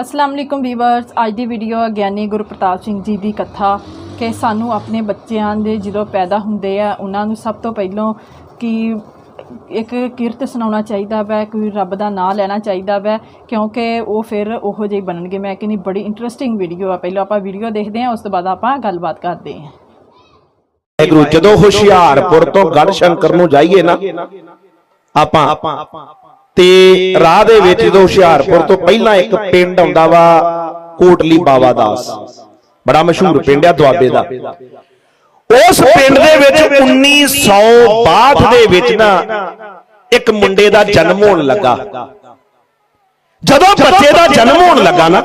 ਅਸਲਾਮ ਅਲੈਕੁਮ ਵੀਵਰਸ, ਅੱਜ ਦੀ ਵੀਡੀਓ ਗਿਆਨੀ ਗੁਰਪ੍ਰਤਾਪ ਸਿੰਘ ਜੀ ਦੀ ਕਥਾ ਕਿ ਸਾਨੂੰ ਆਪਣੇ ਬੱਚਿਆਂ ਦੇ ਜਦੋਂ ਪੈਦਾ ਹੁੰਦੇ ਆ, ਉਹਨਾਂ ਨੂੰ ਸਭ ਤੋਂ ਪਹਿਲਾਂ ਕਿ ਇੱਕ ਕਿਰਤ ਸੁਣਾਉਣਾ ਚਾਹੀਦਾ ਵੈ, ਕੋਈ ਰੱਬ ਦਾ ਨਾਮ ਲੈਣਾ ਚਾਹੀਦਾ ਵੈ, ਕਿਉਂਕਿ ਉਹ ਫਿਰ ਉਹੋ ਜਿਹੇ ਬਣਨਗੇ। ਮੈਂ ਕਹਿੰਦੀ ਬੜੀ ਇੰਟਰਸਟਿੰਗ ਵੀਡੀਓ ਆ। ਪਹਿਲਾਂ ਆਪਾਂ ਵੀਡੀਓ ਦੇਖਦੇ ਹਾਂ, ਉਸ ਤੋਂ ਬਾਅਦ ਆਪਾਂ ਗੱਲਬਾਤ ਕਰਦੇ ਹਾਂ। ਵਾਹਿਗੁਰੂ, ਜਦੋਂ ਹੁਸ਼ਿਆਰਪੁਰ ਤੋਂ ਗੜ ਸ਼ੰਕਰ ਨੂੰ ਜਾਈਏ ਨਾ, ਆਪਾਂ ਤੇ ਰਾਹ ਦੇ ਵਿੱਚ ਜਦੋਂ ਹੁਸ਼ਿਆਰਪੁਰ ਤੋਂ ਪਹਿਲਾਂ ਇੱਕ ਪਿੰਡ ਆਉਂਦਾ ਵਾ, ਕੋਟਲੀ ਬਾਵਾ ਦਾਸ। ਬੜਾ ਮਸ਼ਹੂਰ ਪਿੰਡ ਆ ਦੁਆਬੇ ਦਾ। ਉਸ ਪਿੰਡ ਦੇ ਵਿੱਚ 1962 ਦੇ ਵਿੱਚ ਨਾ ਇੱਕ ਮੁੰਡੇ ਦਾ ਜਨਮ ਹੋਣ ਲੱਗਾ। ਜਦੋਂ ਬੱਚੇ ਦਾ ਜਨਮ ਹੋਣ ਲੱਗਾ ਨਾ,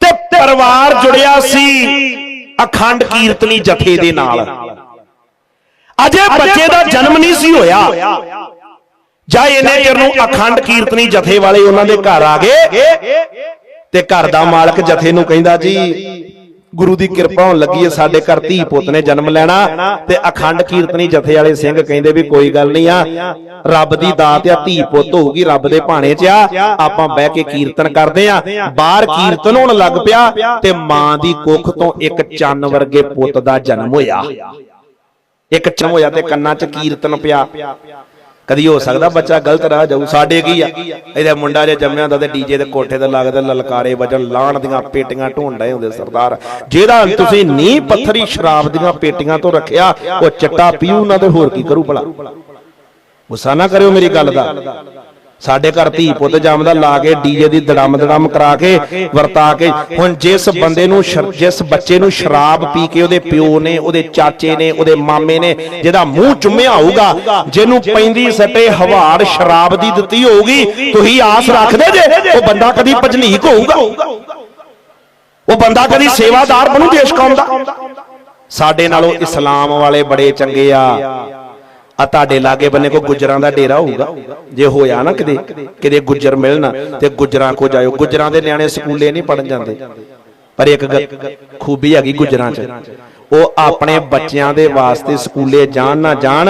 ਤੇ ਪਰਿਵਾਰ ਜੁੜਿਆ ਸੀ ਅਖੰਡ ਕੀਰਤਨੀ ਜਥੇ ਦੇ ਨਾਲ। ਅਜੇ ਬੱਚੇ ਦਾ ਜਨਮ ਨਹੀਂ ਸੀ ਹੋਇਆ। ਜਾਂ ਇਹਨੇ ਚਿਰ ਨੂੰ ਅਖੰਡ ਕੀਰਤਨੀ ਜਥੇ ਵਾਲੇ ਉਹਨਾਂ ਦੇ ਘਰ ਆ ਗਏ। ਤੇ ਘਰ ਦਾ ਮਾਲਕ ਜਥੇ ਨੂੰ ਕਹਿੰਦਾ ਜੀ ਗੁਰੂ ਦੀ ਕਿਰਪਾ ਹੋਣ ਲੱਗੀ ਹੈ ਸਾਡੇ ਘਰ ਧੀ ਪੁੱਤ ਨੇ ਜਨਮ ਲੈਣਾ ਤੇ ਅਖੰਡ ਕੀਰਤਨੀ ਜਥੇ ਵਾਲੇ ਸਿੰਘ ਕਹਿੰਦੇ ਵੀ ਕੋਈ ਗੱਲ ਨਹੀਂ ਆ ਰੱਬ ਦੀ ਦਾਤ ਆ ਧੀ ਪੁੱਤ ਹੋਊਗੀ ਰੱਬ ਦੇ ਭਾਣੇ 'ਚ ਆ ਆਪਾਂ ਬਹਿ ਕੇ ਕੀਰਤਨ ਕਰਦੇ ਆ ਬਾਹਰ ਕੀਰਤਨ ਹੋਣ ਲੱਗ ਪਿਆ ਤੇ ਮਾਂ ਦੀ ਕੁੱਖ ਤੋਂ ਇੱਕ ਚੰਨ ਵਰਗੇ ਪੁੱਤ ਦਾ ਜਨਮ ਹੋਇਆ। ਇੱਕ ਚੰਨ ਹੋਇਆ ਤੇ ਕੰਨਾਂ 'ਚ ਕੀਰਤਨ ਪਿਆ। ਕਦੀ ਹੋ ਸਕਦਾ ਬੱਚਾ ਗਲਤ ਰਾਹ ਜਾਊ, ਸਾਡੇ ਕੀ ਆ? ਇਹਦਾ ਮੁੰਡਾ ਜੇ ਜੰਮਿਆ ਦਾ ਤੇ ਡੀਜੇ ਦੇ ਕੋਠੇ ਤੇ ਲੱਗਦੇ ਲਲਕਾਰੇ ਵਜਣ ਲਾਣ ਦੀਆਂ ਪੇਟੀਆਂ ਢੋਣ ਢੂੰਡਦੇ ਹੁੰਦੇ ਸਰਦਾਰ। ਜਿਹੜਾ ਤੁਸੀਂ ਨੀ ਪੱਥਰੀ ਸ਼ਰਾਬ ਦੀਆਂ ਪੇਟੀਆਂ ਤੋਂ ਰੱਖਿਆ, ਉਹ ਚਿੱਟਾ ਪੀਊ ਨਾ ਤੇ ਹੋਰ ਕੀ ਕਰੂ ਭਲਾ? ਗੁੱਸਾ ਨਾ ਕਰਿਓ ਮੇਰੀ ਗੱਲ ਦਾ। ਸਾਡੇ ਘਰ ਧੀ ਪੁੱਤ ਜੰਮਦਾ ਲਾ ਕੇ ਡੀਜੇ ਦੀ ਦੜਮ ਦੜਮ ਕਰਾ ਕੇ ਵਰਤਾ ਕੇ। ਹੁਣ ਜਿਸ ਬੰਦੇ ਨੂੰ ਜਿਸ ਬੱਚੇ ਨੂੰ ਸ਼ਰਾਬ ਪੀ ਕੇ ਉਹਦੇ ਪਿਓ ਨੇ ਉਹਦੇ ਚਾਚੇ ਨੇ ਉਹਦੇ ਮਾਮੇ ਨੇ ਜਿਹਦਾ ਮੂੰਹ ਚੁੰਮਿਆ ਹੋਊਗਾ ਜਿਹਨੂੰ ਪੈਂਦੀ ਸੱਟੇ ਹਵਾੜ ਸ਼ਰਾਬ ਦੀ ਦਿੱਤੀ ਹੋਊਗੀ ਤੁਸੀਂ ਆਸ ਰੱਖਦੇ ਜੇ ਉਹ ਬੰਦਾ ਕਦੀ ਭਜਨੀਕ ਹੋਊਗਾ। ਉਹ ਬੰਦਾ ਕਦੀ ਸੇਵਾਦਾਰ ਬਣੂ ਦੇਸ਼ ਕੌਮ ਦਾ। ਸਾਡੇ ਨਾਲੋਂ ਇਸਲਾਮ ਵਾਲੇ ਬੜੇ ਚੰਗੇ ਆ। ਆ ਤੁਹਾਡੇ ਲਾਗੇ ਬੰਨੇ ਕੋ ਗੁੱਜਰਾਂ ਦਾ ਡੇਰਾ ਹੋਊਗਾ। ਜੇ ਹੋਇਆ ਨਾ ਕਿਤੇ ਕਿਤੇ ਗੁੱਜਰ ਮਿਲਣ ਤੇ ਗੁੱਜਰਾਂ ਕੋ ਜਾਇਓ। ਗੁੱਜਰਾਂ ਦੇ ਨਿਆਣੇ ਸਕੂਲੇ ਨਹੀਂ ਪੜਨ ਜਾਂਦੇ। ਪਰ ਇੱਕ ਖੂਬੀ ਹੈਗੀ ਗੁੱਜਰਾਂ 'ਚ। ਉਹ ਆਪਣੇ ਬੱਚਿਆਂ ਦੇ ਵਾਸਤੇ ਸਕੂਲੇ ਜਾਣ ਨਾ ਜਾਣ,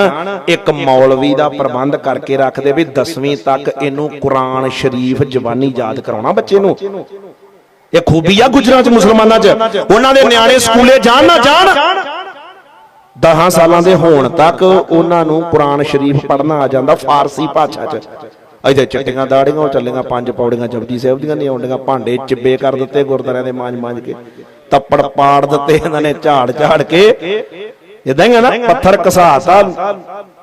ਇੱਕ ਮੌਲਵੀ ਦਾ ਪ੍ਰਬੰਧ ਕਰਕੇ ਰੱਖਦੇ ਵੀ 10ਵੀਂ ਤੱਕ ਇਹਨੂੰ ਕੁਰਾਨ ਸ਼ਰੀਫ ਜ਼ਬਾਨੀ ਯਾਦ ਕਰਾਉਣਾ ਬੱਚੇ ਨੂੰ। ਇਹ ਖੂਬੀ ਆ ਗੁਜਰਾਂ ਚ ਮੁਸਲਮਾਨਾਂ ਚ। ਉਹਨਾਂ ਦੇ ਨਿਆਣੇ ਸਕੂਲੇ ਜਾਣ ਨਾ ਜਾਣ। 10 ਸਾਲਾਂ ਦੇ ਹੋਣ ਤੱਕ ਉਹਨਾਂ ਨੂੰ ਕੁਰਾਨ ਸ਼ਰੀਫ ਪੜ੍ਹਨਾ ਆ ਜਾਂਦਾ ਫਾਰਸੀ ਭਾਸ਼ਾ ਚ। ਅਜੇ ਚਿੱਟੀਆਂ ਦਾੜੀਆਂ, ਉਹ ਚੱਲੀਆਂ ਪੰਜ ਪੌੜੀਆਂ ਜਪਜੀ ਸਾਹਿਬ ਦੀਆਂ ਨਹੀਂ ਆਉਂਦੀਆਂ ਭਾਂਡੇ ਚਿੱਬੇ ਕਰ ਦਿੱਤੇ ਗੁਰਦਾਰਿਆਂ ਦੇ ਮਾਂਜ ਮਾਂਜ ਕੇ। ਤੱਪੜ ਪਾੜ ਦਿੱਤੇ ਇਹਨਾਂ ਨੇ, ਝਾੜ ਝਾੜ ਕੇ। ਇਦਾਂ ਹੀ ਆ ਨਾ, ਪੱਥਰ ਘਸਾਤਾ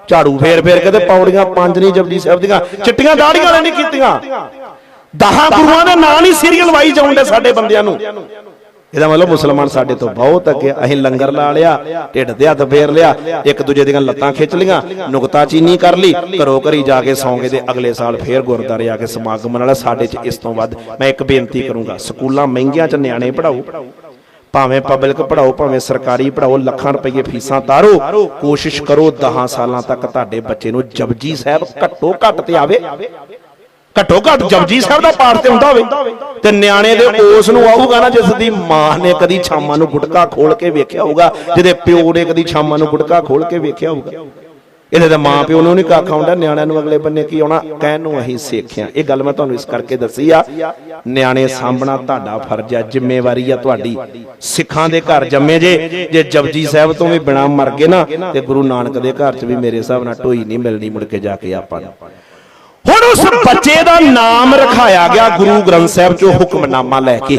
ਝਾੜੂ ਫੇਰ ਫੇਰ ਕੇ ਤੇ ਪੌੜੀਆਂ ਪੰਜ ਨਹੀਂ ਜਪਜੀ ਸਾਹਿਬ ਦੀਆਂ। ਚਿੱਟੀਆਂ ਦਾੜੀਆਂ ਵਾਲੇ ਨਹੀਂ ਕੀਤੀਆਂ। ਦਹਾਂ ਗੁਰੂਆਂ ਦੇ ਨਾਂ ਨਹੀਂ ਸੀਰੀਅਲ ਵਾਈ ਜਾਉਂਦੇ ਸਾਡੇ ਬੰਦਿਆਂ ਨੂੰ। ਇਹਦਾ ਮਤਲਬ ਮੁਸਲਮਾਨ ਸਾਡੇ ਤੋਂ ਬਹੁਤ ਅੱਗੇ। ਅਸੀਂ ਲੰਗਰ ਲਾ ਲਿਆ, ਢਿੱਡ ਤੇ ਹੱਥ ਫੇਰ ਲਿਆ, ਇੱਕ ਦੂਜੇ ਦੀਆਂ ਲੱਤਾਂ ਖਿੱਚ ਲੀਆਂ ਨੁਕਤਾਚੀਨੀ ਕਰ ਲਈ, ਘਰੋ ਘਰੀ ਜਾ ਕੇ ਸੌਂਗੇ ਤੇ ਅਗਲੇ ਸਾਲ ਫੇਰ ਗੁਰਦਾਰੇ ਆ ਕੇ ਸਮਾਗਮ ਨਾਲ ਸਾਡੇ 'ਚ ਇਸ ਤੋਂ ਵੱਧ ਮੈਂ ਇੱਕ ਬੇਨਤੀ ਕਰੂੰਗਾ, ਸਕੂਲਾਂ ਮਹਿੰਗੀਆਂ 'ਚ ਨਿਆਣੇ ਪੜਾਓ ਭਾਵੇਂ ਪਬਲਿਕ ਪੜਾਓ ਭਾਵੇਂ ਸਰਕਾਰੀ ਪੜਾਓ ਲੱਖਾਂ ਰੁਪਏ ਫੀਸਾਂ ਤਾਰੋ, ਕੋਸ਼ਿਸ਼ ਕਰੋ 10 ਸਾਲਾਂ ਤੱਕ ਤੁਹਾਡੇ ਬੱਚੇ ਨੂੰ ਜਪਜੀ ਸਾਹਿਬ ਘੱਟੋ ਘੱਟ ਤੇ ਆਵੇ। ਘੱਟੋ ਘੱਟ ਜਪਜੀ ਸਾਹਿਬ ਦਾ ਪਾਠ ਤੇ ਹੁੰਦਾ ਹੋਵੇ ਤੇ ਨਿਆਣੇ ਦੇ ਉਸ ਨੂੰ ਆਊਗਾ ਨਾ ਜਿਸ ਦੀ ਮਾਂ ਨੇ ਕਦੀ ਛਾਮਾਂ ਨੂੰ ਗੁਟਕਾ ਖੋਲ ਕੇ ਵੇਖਿਆ ਹੋਊਗਾ ਜਿਹਦੇ ਪਿਓ ਨੇ ਕਦੀ ਛਾਮਾਂ ਨੂੰ ਗੁਟਕਾ ਖੋਲ ਕੇ ਵੇਖਿਆ ਹੋਊਗਾ। ਇਹਦੇ ਤਾਂ ਮਾਂ ਪਿਓ ਨੂੰ ਨਹੀਂ ਕੱਖ ਆਉਂਦਾ ਨਿਆਣਿਆਂ ਨੂੰ ਅਗਲੇ ਬੰਨੇ ਕੀ ਆਉਣਾ? ਕਹਿਣ ਨੂੰ ਅਸੀਂ ਸਿੱਖਿਆ। ਇਹ ਗੱਲ ਮੈਂ ਤੁਹਾਨੂੰ ਇਸ ਕਰਕੇ ਦੱਸੀ ਆ ਨਿਆਣੇ ਸਾਂਭਣਾ ਤੁਹਾਡਾ ਫਰਜ਼ ਆ ਜ਼ਿੰਮੇਵਾਰੀ ਆ ਤੁਹਾਡੀ। ਸਿੱਖਾਂ ਦੇ ਘਰ ਜੰਮੇ ਜੇ ਜੇ ਜਪਜੀ ਸਾਹਿਬ ਤੋਂ ਵੀ ਬਿਨਾ ਮਰ ਗਏ ਨਾ ਤੇ ਗੁਰੂ ਨਾਨਕ ਦੇ ਘਰ 'ਚ ਵੀ ਮੇਰੇ ਹਿਸਾਬ ਨਾਲ ਢੋਈ ਨਹੀਂ ਮਿਲਣੀ ਮੁੜ ਕੇ ਜਾ ਕੇ ਆਪਾਂ ਨੂੰ। ਉਸ ਬੱਚੇ ਦਾ ਨਾਮ ਰਖਾਇਆ ਗਿਆ ਗੁਰੂ ਗ੍ਰੰਥ ਸਾਹਿਬ ਚੋਂ ਹੁਕਮਨਾਮਾ ਲੈ ਕੇ।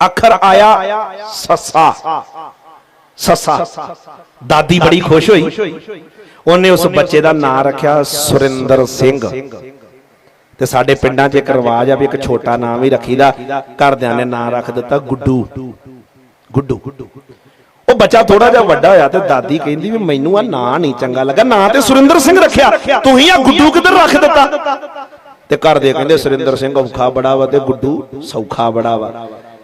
ਅੱਖਰ ਆਇਆ ਸੱਸਾ। ਸੱਸਾ। ਦਾਦੀ ਬੜੀ ਖੁਸ਼ ਹੋਈ। ਉਹਨੇ ਉਸ ਬੱਚੇ ਦਾ ਨਾਮ ਰੱਖਿਆ ਸੁਰਿੰਦਰ ਸਿੰਘ। ਤੇ ਸਾਡੇ ਪਿੰਡਾਂ 'ਚ ਇੱਕ ਰਿਵਾਜ ਆ ਵੀ ਇੱਕ ਛੋਟਾ ਨਾਮ ਹੀ ਰੱਖੀਦਾ। ਘਰਦਿਆਂ ਨੇ ਨਾਮ ਰੱਖ ਦਿੱਤਾ ਗੁੱਡੂ। ਗੁੱਡੂ। ਉਹ ਬੱਚਾ ਥੋੜਾ ਜਿਹਾ ਵੱਡਾ ਹੋਇਆ ਤੇ ਦਾਦੀ ਕਹਿੰਦੀ ਵੀ ਮੈਨੂੰ ਆ ਨਾਂ ਨਹੀਂ ਚੰਗਾ ਲੱਗਾ, ਨਾਂ ਤੇ ਸੁਰਿੰਦਰ ਸਿੰਘ ਰੱਖਿਆ। ਤੂੰ ਆ ਗੁੱਡੂ ਕਿੱਧਰ ਰੱਖ ਦਿੱਤਾ? ਤੇ ਘਰ ਦੇ ਕਹਿੰਦੇ ਸੁਰਿੰਦਰ ਸਿੰਘ ਔਖਾ ਬੜਾ ਵਾ ਤੇ ਗੁੱਡੂ ਸੌਖਾ ਬੜਾ ਵਾ।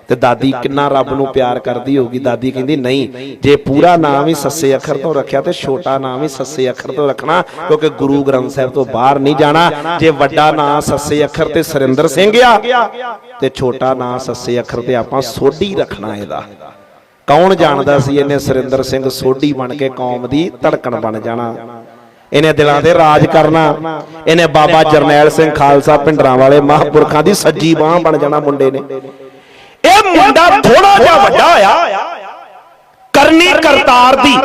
ਤੇ ਦਾਦੀ ਕਿੰਨਾ ਰੱਬ ਨੂੰ ਪਿਆਰ ਕਰਦੀ ਹੋਗੀ ਦਾਦੀ ਕਹਿੰਦੀ, ਨਹੀਂ, ਜੇ ਪੂਰਾ ਨਾਮ ਹੀ ਸੱਸੇ ਅੱਖਰ ਤੋਂ ਰੱਖਿਆ ਤੇ ਛੋਟਾ ਨਾਮ ਹੀ ਸੱਸੇ ਅੱਖਰ ਤੋਂ ਰੱਖਣਾ, ਕਿਉਂਕਿ ਗੁਰੂ ਗ੍ਰੰਥ ਸਾਹਿਬ ਤੋਂ ਬਾਹਰ ਨਹੀਂ ਜਾਣਾ। ਜੇ ਵੱਡਾ ਨਾਮ ਸੱਸੇ ਅੱਖਰ ਤੇ ਸੁਰਿੰਦਰ ਸਿੰਘ ਆ ਤੇ ਛੋਟਾ ਨਾਮ ਸੱਸੇ ਅੱਖਰ ਤੇ ਆਪਾਂ ਸੋਢੀ ਰੱਖਣਾ ਇਹਦਾ। ਕੌਣ ਜਾਣਦਾ ਸੀ ਇਹਨੇ ਸੁਰਿੰਦਰ ਸਿੰਘ ਸੋਢੀ ਬਣ ਕੇ ਕੌਮ ਦੀ ਧੜਕਣ ਬਣ ਜਾਣਾ? ਇਹਨੇ ਦਿਲਾਂ ਤੇ ਰਾਜ ਕਰਨਾ। ਇਹਨੇ ਬਾਬਾ ਜਰਨੈਲ ਸਿੰਘ ਖਾਲਸਾ ਪਿੰਡਰਾਂ ਵਾਲੇ ਮਹਾਂਪੁਰਖਾਂ ਦੀ ਸੱਜੀ ਬਾਹ ਬਣ ਜਾਣਾ ਮੁੰਡੇ ਨੇ। ਇਹ ਮੁੰਡਾ ਥੋੜਾ ਜਿਹਾ ਵੱਡਾ ਹੋਇਆ ਕਰਨੀ ਕਰਤਾਰ ਦੀ।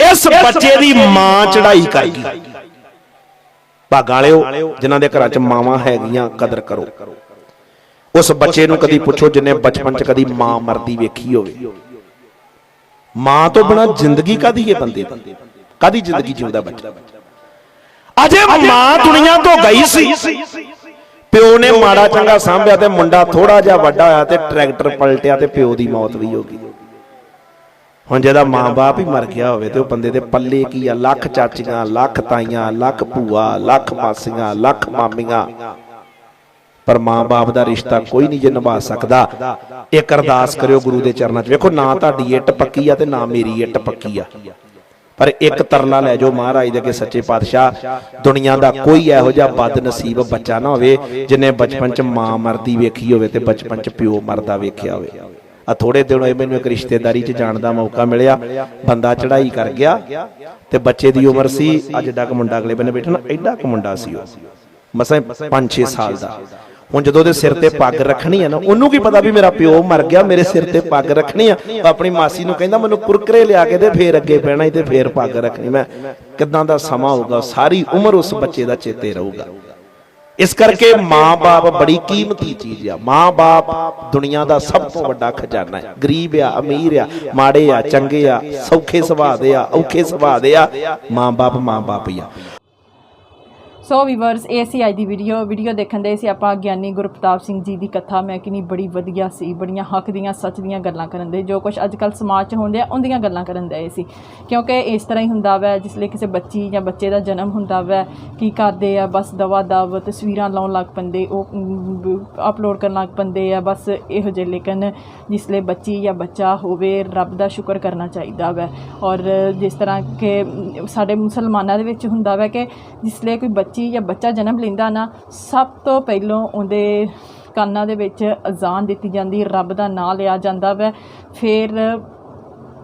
ਇਸ ਬੱਚੇ ਦੀ ਮਾਂ ਚੜਾਈ ਕਰ ਗਈ। ਭਾਗਾਂ ਵਾਲਿਓ, ਜਿਨ੍ਹਾਂ ਦੇ ਘਰਾਂ 'ਚ ਮਾਵਾਂ ਹੈਗੀਆਂ, ਕਦਰ ਕਰੋ। ਉਸ ਬੱਚੇ ਨੂੰ ਕਦੀ ਪੁੱਛੋ ਜਿਨੇ ਬਚਪਨ 'ਚ ਕਦੀ ਮਾਂ ਮਰਦੀ ਵੇਖੀ ਹੋਵੇ। ਮਾਂ ਤੋਂ ਬਿਨਾ ਜ਼ਿੰਦਗੀ ਕਾਦੀ ਹੈ ਬੰਦੇ ਦੀ? ਕਾਦੀ ਜ਼ਿੰਦਗੀ ਜਿਉਂਦਾ ਬੱਚਾ? ਅਜੇ ਮਾਂ ਦੁਨੀਆ ਤੋਂ ਗਈ ਸੀ। ਪਿਓ ਨੇ ਮਾੜਾ ਚੰਗਾ ਸਾਂਭਿਆ ਤੇ ਮੁੰਡਾ ਥੋੜਾ ਜਿਹਾ ਵੱਡਾ ਹੋਇਆ ਤੇ ਟਰੈਕਟਰ ਪਲਟਿਆ ਤੇ ਪਿਓ ਦੀ ਮੌਤ ਵੀ ਹੋ ਗਈ। ਹੁਣ ਜਿਹਦਾ ਮਾਂ-ਬਾਪ ਹੀ ਮਰ ਗਿਆ ਹੋਵੇ ਤੇ ਉਹ ਬੰਦੇ ਦੇ ਪੱਲੇ ਕੀ ਆ? ਲੱਖ ਚਾਚੀਆਂ, ਲੱਖ ਤਾਈਆਂ, ਲੱਖ ਭੂਆ, ਲੱਖ ਮਾਸੀਆਂ, ਲੱਖ ਮਾਮੀਆਂ। ਪਰ ਮਾਂ-ਬਾਪ ਦਾ ਰਿਸ਼ਤਾ ਕੋਈ ਨਹੀਂ ਜੇ ਨਿਭਾ ਸਕਦਾ। ਇੱਕ ਅਰਦਾਸ ਕਰਿਓ ਗੁਰੂ ਦੇ ਚਰਨਾਂ 'ਚ। ਵੇਖੋ, ਨਾ ਤੁਹਾਡੀ ਇੱਟ ਪੱਕੀ ਆ ਤੇ ਨਾ ਮੇਰੀ ਇੱਟ ਪੱਕੀ ਆ। ਪਰ ਇੱਕ ਤਰਲਾ ਲੈ ਜਾਓ ਮਹਾਰਾਜ ਦੇ ਅੱਗੇ ਸੱਚੇ ਪਾਤਸ਼ਾਹ। ਦੁਨੀਆ ਦਾ ਕੋਈ ਇਹੋ ਜਿਹਾ ਬਦ ਨਸੀਬ ਬੱਚਾ ਨਾ ਹੋਵੇ ਜਿਨੇ ਬਚਪਨ 'ਚ ਮਾਂ ਮਰਦੀ ਵੇਖੀ ਹੋਵੇ ਤੇ ਬਚਪਨ 'ਚ ਪਿਓ ਮਰਦਾ ਵੇਖਿਆ ਹੋਵੇ। ਆ ਥੋੜੇ ਦਿਨ ਹੋਏ ਮੈਨੂੰ ਇੱਕ ਰਿਸ਼ਤੇਦਾਰੀ 'ਚ ਜਾਣ ਦਾ ਮੌਕਾ ਮਿਲਿਆ। ਬੰਦਾ ਚੜਾਈ ਕਰ ਗਿਆ ਤੇ ਬੱਚੇ ਦੀ ਉਮਰ ਸੀ, ਅੱਜ ਦਾ ਮੁੰਡਾ, ਅਗਲੇ ਬੰਨੇ ਬੈਠਾ ਨਾ ਐਡਾ ਕੁ ਮੁੰਡਾ ਸੀ ਉਹ। ਮਸਾਂ 5-6 ਸਾਲ ਦਾ। ਹੁਣ ਜਦੋਂ ਉਹਦੇ ਸਿਰ ਤੇ ਪੱਗ ਰੱਖਣੀ ਆ ਨਾ, ਉਹਨੂੰ ਕੀ ਪਤਾ ਵੀ ਮੇਰਾ ਪਿਓ ਮਰ ਗਿਆ, ਮੇਰੇ ਸਿਰ ਤੇ ਪੱਗ ਰੱਖਣੀ ਆ। ਆਪਣੀ ਮਾਸੀ ਨੂੰ ਕਹਿੰਦਾ, ਮੈਨੂੰ ਕੁਰਕਰੇ ਲਿਆ ਕੇ ਦੇ, ਫੇਰ ਅੱਗੇ ਪੈਣਾ ਤੇ ਫੇਰ ਪੱਗ ਰੱਖਣੀ। ਮੈਂ ਕਿਦਾਂ ਦਾ ਸਮਾਂ ਹੋਊਗਾ? ਸਾਰੀ ਉਮਰ ਉਸ ਬੱਚੇ ਦਾ ਚੇਤੇ ਰਹੂਗਾ। ਇਸ ਕਰਕੇ ਮਾਂ-ਬਾਪ ਬੜੀ ਕੀਮਤੀ ਚੀਜ਼ ਆ। ਮਾਂ-ਬਾਪ ਦੁਨੀਆ ਦਾ ਸਭ ਤੋਂ ਵੱਡਾ ਖਜ਼ਾਨਾ ਹੈ। ਗਰੀਬ ਆ, ਅਮੀਰ ਆ, ਮਾੜੇ ਆ, ਚੰਗੇ ਆ, ਸੌਖੇ ਸੁਭਾਅ ਦੇ ਆ, ਔਖੇ ਸੁਭਾਅ ਦੇ ਆ, ਮਾਂ-ਬਾਪ ਮਾਂ-ਬਾਪ ਹੀ ਆ। ਸੋ ਵੀਵਰਸ ਇਹ ਸੀ ਅੱਜ ਦੀ ਵੀਡੀਓ ਵੀਡੀਓ ਦੇਖਣ ਦੇ ਸੀ ਆਪਾਂ ਗਿਆਨੀ ਗੁਰਪ੍ਰਤਾਪ ਸਿੰਘ ਜੀ ਦੀ ਕਥਾ। ਮੈਂ ਕਿੰਨੀ ਬੜੀ ਵਧੀਆ ਸੀ। ਬੜੀਆਂ ਹੱਕ ਦੀਆਂ, ਸੱਚ ਦੀਆਂ ਗੱਲਾਂ ਕਰਨ ਦੇ। ਜੋ ਕੁਝ ਅੱਜ ਕੱਲ ਸਮਾਜ 'ਚ ਹੁੰਦੇ ਆ, ਉਹਦੀਆਂ ਗੱਲਾਂ ਕਰਨ ਦੇ ਸੀ। ਕਿਉਂਕਿ ਇਸ ਤਰ੍ਹਾਂ ਹੀ ਹੁੰਦਾ ਵੈ, ਜਿਸ ਲਈ ਕਿਸੇ ਬੱਚੀ ਜਾਂ ਬੱਚੇ ਦਾ ਜਨਮ ਹੁੰਦਾ ਵੈ, ਕੀ ਕਰਦੇ ਆ, ਬਸ ਦਵਾ ਦਵ ਤਸਵੀਰਾਂ ਲਾਉਣ ਲੱਗ ਪੈਂਦੇ, ਉਹ ਅਪਲੋਡ ਕਰਨ ਲੱਗ ਪੈਂਦੇ ਆ, ਬਸ ਇਹੋ ਜਿਹੇ ਲੇਕਿਨ ਜਿਸ ਲਈ ਬੱਚੀ ਜਾਂ ਬੱਚਾ ਹੋਵੇ, ਰੱਬ ਦਾ ਸ਼ੁਕਰ ਕਰਨਾ ਚਾਹੀਦਾ ਵੈ। ਔਰ ਜਿਸ ਤਰ੍ਹਾਂ ਕਿ ਸਾਡੇ ਮੁਸਲਮਾਨਾਂ ਦੇ ਵਿੱਚ ਹੁੰਦਾ ਵੈ ਕਿ ਜਿਸ ਲਈ ਕੋਈ ਬੱਚੀ ਜਾਂ ਬੱਚਾ ਜਨਮ ਲੈਂਦਾ ਨਾ, ਸਭ ਤੋਂ ਪਹਿਲਾਂ ਉਹਦੇ ਕੰਨਾਂ ਦੇ ਵਿੱਚ ਅਜ਼ਾਨ ਦਿੱਤੀ ਜਾਂਦੀ, ਰੱਬ ਦਾ ਨਾਮ ਲਿਆ ਜਾਂਦਾ ਵੈ। ਫਿਰ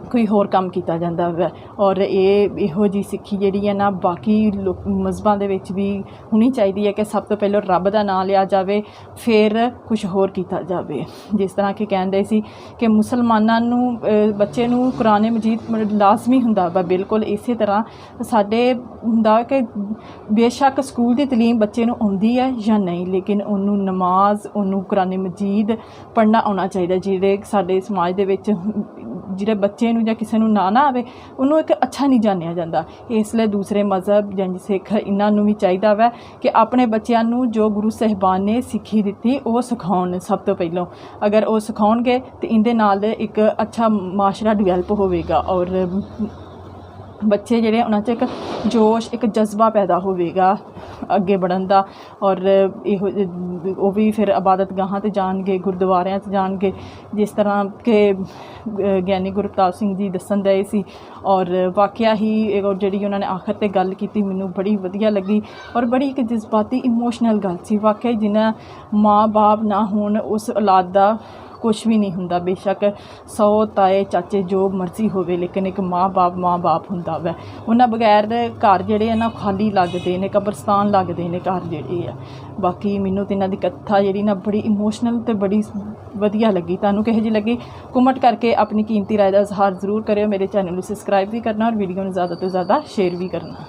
ਕੋਈ ਹੋਰ ਕੰਮ ਕੀਤਾ ਜਾਂਦਾ ਵੈ। ਔਰ ਇਹ ਇਹੋ ਜੀ ਸਿੱਖੀ ਜਿਹੜੀ ਹੈ ਨਾ, ਬਾਕੀ ਲੋਕ ਮਜ਼ਬਾਂ ਦੇ ਵਿੱਚ ਵੀ ਹੋਣੀ ਚਾਹੀਦੀ ਹੈ ਕਿ ਸਭ ਤੋਂ ਪਹਿਲਾਂ ਰੱਬ ਦਾ ਨਾਮ ਲਿਆ ਜਾਵੇ, ਫਿਰ ਕੁਝ ਹੋਰ ਕੀਤਾ ਜਾਵੇ। ਜਿਸ ਤਰ੍ਹਾਂ ਕਿ ਕਹਿੰਦੇ ਸੀ ਕਿ ਮੁਸਲਮਾਨਾਂ ਨੂੰ ਬੱਚੇ ਨੂੰ ਕੁਰਾਨ ਮਜੀਦ ਲਾਜ਼ਮੀ ਹੁੰਦਾ ਵਾ। ਬਿਲਕੁਲ ਇਸੇ ਤਰ੍ਹਾਂ ਸਾਡੇ ਹੁੰਦਾ ਕਿ ਬੇਸ਼ੱਕ ਸਕੂਲ ਦੀ ਤਾਲੀਮ ਬੱਚੇ ਨੂੰ ਆਉਂਦੀ ਹੈ ਜਾਂ ਨਹੀਂ, ਲੇਕਿਨ ਉਹਨੂੰ ਨਮਾਜ਼, ਉਹਨੂੰ ਕੁਰਾਨ ਮਜੀਦ ਪੜ੍ਹਨਾ ਆਉਣਾ ਚਾਹੀਦਾ, ਜਿਹੜੇ ਸਾਡੇ ਸਮਾਜ ਦੇ ਵਿੱਚ ਜਿਹੜੇ ਬੱਚੇ ਨੂੰ ਜਾਂ ਕਿਸੇ ਨੂੰ ਨਾ ਨਾ ਆਵੇ, ਉਹਨੂੰ ਇੱਕ ਅੱਛਾ ਨਹੀਂ ਜਾਣਿਆ ਜਾਂਦਾ। ਇਸ ਲਈ ਦੂਸਰੇ ਮਜ਼ਹਬ ਜਾਂ ਸਿੱਖ ਇਹਨਾਂ ਨੂੰ ਵੀ ਚਾਹੀਦਾ ਵੈ ਕਿ ਆਪਣੇ ਬੱਚਿਆਂ ਨੂੰ ਜੋ ਗੁਰੂ ਸਾਹਿਬਾਨ ਨੇ ਸਿੱਖੀ ਦਿੱਤੀ, ਉਹ ਸਿਖਾਉਣ ਸਭ ਤੋਂ ਪਹਿਲਾਂ। ਅਗਰ ਉਹ ਸਿਖਾਉਣਗੇ ਤੇ ਇਹਦੇ ਨਾਲ ਇੱਕ ਅੱਛਾ ਮਾਸ਼ਰਾ ਡਿਵੈਲਪ ਹੋਵੇਗਾ ਔਰ ਬੱਚੇ ਜਿਹੜੇ ਉਹਨਾਂ 'ਚ ਇੱਕ ਜੋਸ਼, ਇੱਕ ਜਜ਼ਬਾ ਪੈਦਾ ਹੋਵੇਗਾ ਅੱਗੇ ਵਧਣ ਦਾ। ਔਰ ਇਹੋ ਜਿਹੇ- ਉਹ ਵੀ ਫਿਰ ਇਬਾਦਤ ਗਾਹਾਂ ਤੇ ਜਾਣਗੇ, ਗੁਰਦੁਆਰਿਆਂ 'ਚ ਜਾਣਗੇ। ਜਿਸ ਤਰ੍ਹਾਂ ਕਿ ਗਿਆਨੀ ਗੁਰਪ੍ਰਤਾਪ ਸਿੰਘ ਜੀ ਦੱਸਣ ਦਏ ਸੀ। ਔਰ ਵਾਕਿਆ ਹੀ ਇਹ ਜਿਹੜੀ ਉਹਨਾਂ ਨੇ ਆਖਰ ਤੇ ਗੱਲ ਕੀਤੀ, ਮੈਨੂੰ ਬੜੀ ਵਧੀਆ ਲੱਗੀ। ਔਰ ਬੜੀ ਇੱਕ ਜਜ਼ਬਾਤੀ, ਇਮੋਸ਼ਨਲ ਗੱਲ ਸੀ। ਵਾਕਿਆ ਜਿਨ੍ਹਾਂ ਮਾਂ-ਬਾਪ ਨਾ ਹੋਣ, ਉਸ ਔਲਾਦ ਦਾ ਕੁਝ ਵੀ ਨਹੀਂ ਹੁੰਦਾ। ਬੇਸ਼ੱਕ ਸੌ ਤਾਏ ਚਾਚੇ ਜੋ ਮਰਜ਼ੀ ਹੋਵੇ, ਲੇਕਿਨ ਇੱਕ ਮਾਂ-ਬਾਪ ਮਾਂ-ਬਾਪ ਹੁੰਦਾ ਵੈ। ਉਹਨਾਂ ਬਗੈਰ ਦੇ ਘਰ ਜਿਹੜੇ ਆ ਨਾ ਖਾਲੀ ਲੱਗਦੇ ਨੇ, ਕਬਰਸਤਾਨ ਲੱਗਦੇ ਨੇ ਘਰ ਜਿਹੜੇ ਆ। ਬਾਕੀ ਮੈਨੂੰ ਤੇ ਇਹਨਾਂ ਦੀ ਕਥਾ ਜਿਹੜੀ ਨਾ, ਬੜੀ ਇਮੋਸ਼ਨਲ ਤੇ ਬੜੀ ਵਧੀਆ ਲੱਗੀ। ਤੁਹਾਨੂੰ ਕਿਹੋ ਜਿਹੀ ਲੱਗੀ? ਕਮੈਂਟ ਕਰਕੇ ਆਪਣੀ ਕੀਮਤੀ ਰਾਏ ਦਾ ਇਜ਼ਹਾਰ ਜ਼ਰੂਰ ਕਰਿਓ। ਮੇਰੇ ਚੈਨਲ ਨੂੰ ਸਬਸਕ੍ਰਾਈਬ ਵੀ ਕਰਨਾ ਔਰ ਵੀਡੀਓ ਨੂੰ ਜ਼ਿਆਦਾ ਤੋਂ ਜ਼ਿਆਦਾ ਸ਼ੇਅਰ ਵੀ ਕਰਨਾ।